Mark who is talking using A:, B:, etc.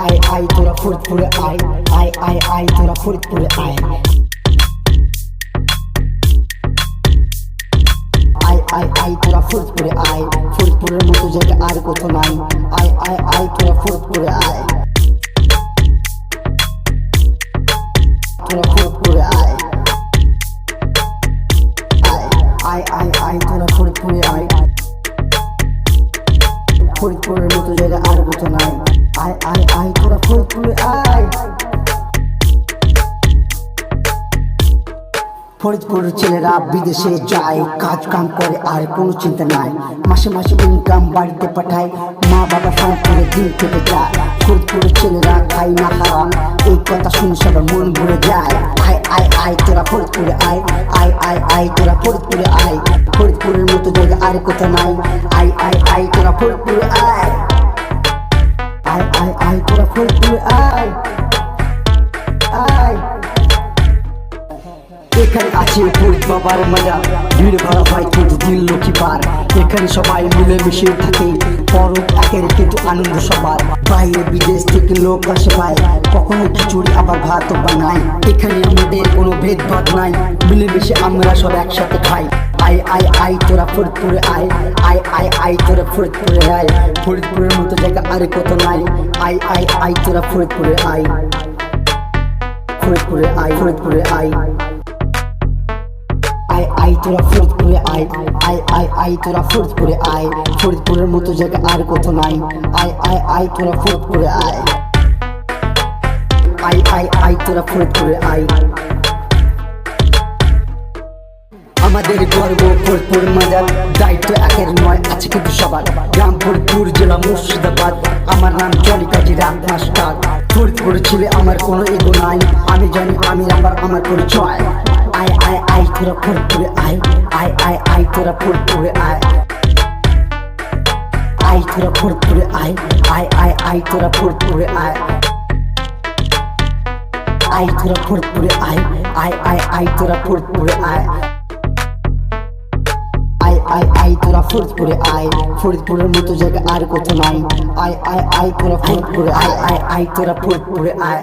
A: ফরিদপুরে আয় আয় আয় আয় তোরা ফরিদপুরে আয়। আয় আয় আয় তোরা ফরিদপুরে আয় ফরিদপুরের মতো জায়গা আর কোথাও নাই। আয় আয় আয় তোরা ফরিদপুরে আয়। তোরা ফরিদপুরে আয়। আয় আয় আয় আয় তোরা ফরিদপুরে আয়। ফরিদপুরের মতো জায়গা আর কোথাও নাই। আয় আয় আয়, তোরা ফরিদপুরে আয়। ফরিদপুরের ছেলেরা বিদেশে যায়, কাজ কাম করে আর কোনো চিন্তা নাই। মাসে মাসে ইনকাম বাড়িতে পাঠায়, মা বাবা ফোন করে দিন কেটে যায়। ফরিদপুরের ছেলেরা খাই না হারাম এই কথা শুনে সবার মন ভরে যায়। আয় আয় আয়, তোরা ফরিদপুরে আয় আয় আয় আয়, তোরা ফরিদপুরে আয়। জায়গা আর কোথাও নাই। আয় আয় আয় তোরা ফরিদপুরে আয়। আয় আয় আয় তোরা ফরিদপুরে আয়। আয়। এখানে আছে ফরিদ বাবার মজা ভিড় ভরা হয় কিন্তু দিল লক্ষ্মী পার। এখানে সবাই মিলে মিশে থাকে একের কিন্তু আনন্দ সবার। বাইরে বিদেশ থেকে লোক আসে ভাই। কখনো খিচুড়ি, আবার ভাত বানায় এখানে আমাদের কোনো ভেদভাব নাই। মিলেমিশে আমরা সব একসাথে খাই। আয় আই আই তোরা ফরিদপুরে আয় আই আয় আই তোরা ফরিদপুরে আয় ফরিদপুরের মতো জায়গা আর কত নাই আয় আয় আয় তোরা ফরিদপুরে আয় ফরিদপুরে আয় ফরিদপুরে আয় আয় আয় তোরা ফরিদপুরে আয় আই আয় আই তোরা ফরিদপুরে আয় ফরিদপুরের মতো জায়গা আর কত নাই আই আয় আয় তোরা ফরিদপুরে আয় আই আয় আই তোরা ফরিদপুরে আয় আমাদের গর্ব ফরিদপুর মাজার। দায়িত্ব একের নয়, আছে কিন্তু সবার। গ্রাম ফরিদপুর জেলা মুর্শিদাবাদ। আমার নাম জলি কাজী রাম মাস্টার। ফরিদপুর ছেলে আমার কোনো এগো নাই। আমি জানি আমি আবার আমার পরিচয়। আয় আয় আয় তোরা ফরিদপুরে আয়। আয় আয় আয় তোরা ফরিদপুরে আয়। আয় তোরা ফরিদপুরে আয়। আয় আয় আয় তোরা ফরিদপুরে আয়। আয় তোরা ফরিদপুরে আয়। আয় আয় আয় তোরা আয় আয়। ফরিদপুরে আয়, ফরিদপুরের মতো জায়গা আর কোথাও নাই। আয় আয় আয় তোরা ফরিদপুরে আয় আয় আয় তোরা ফরিদপুরে আয়।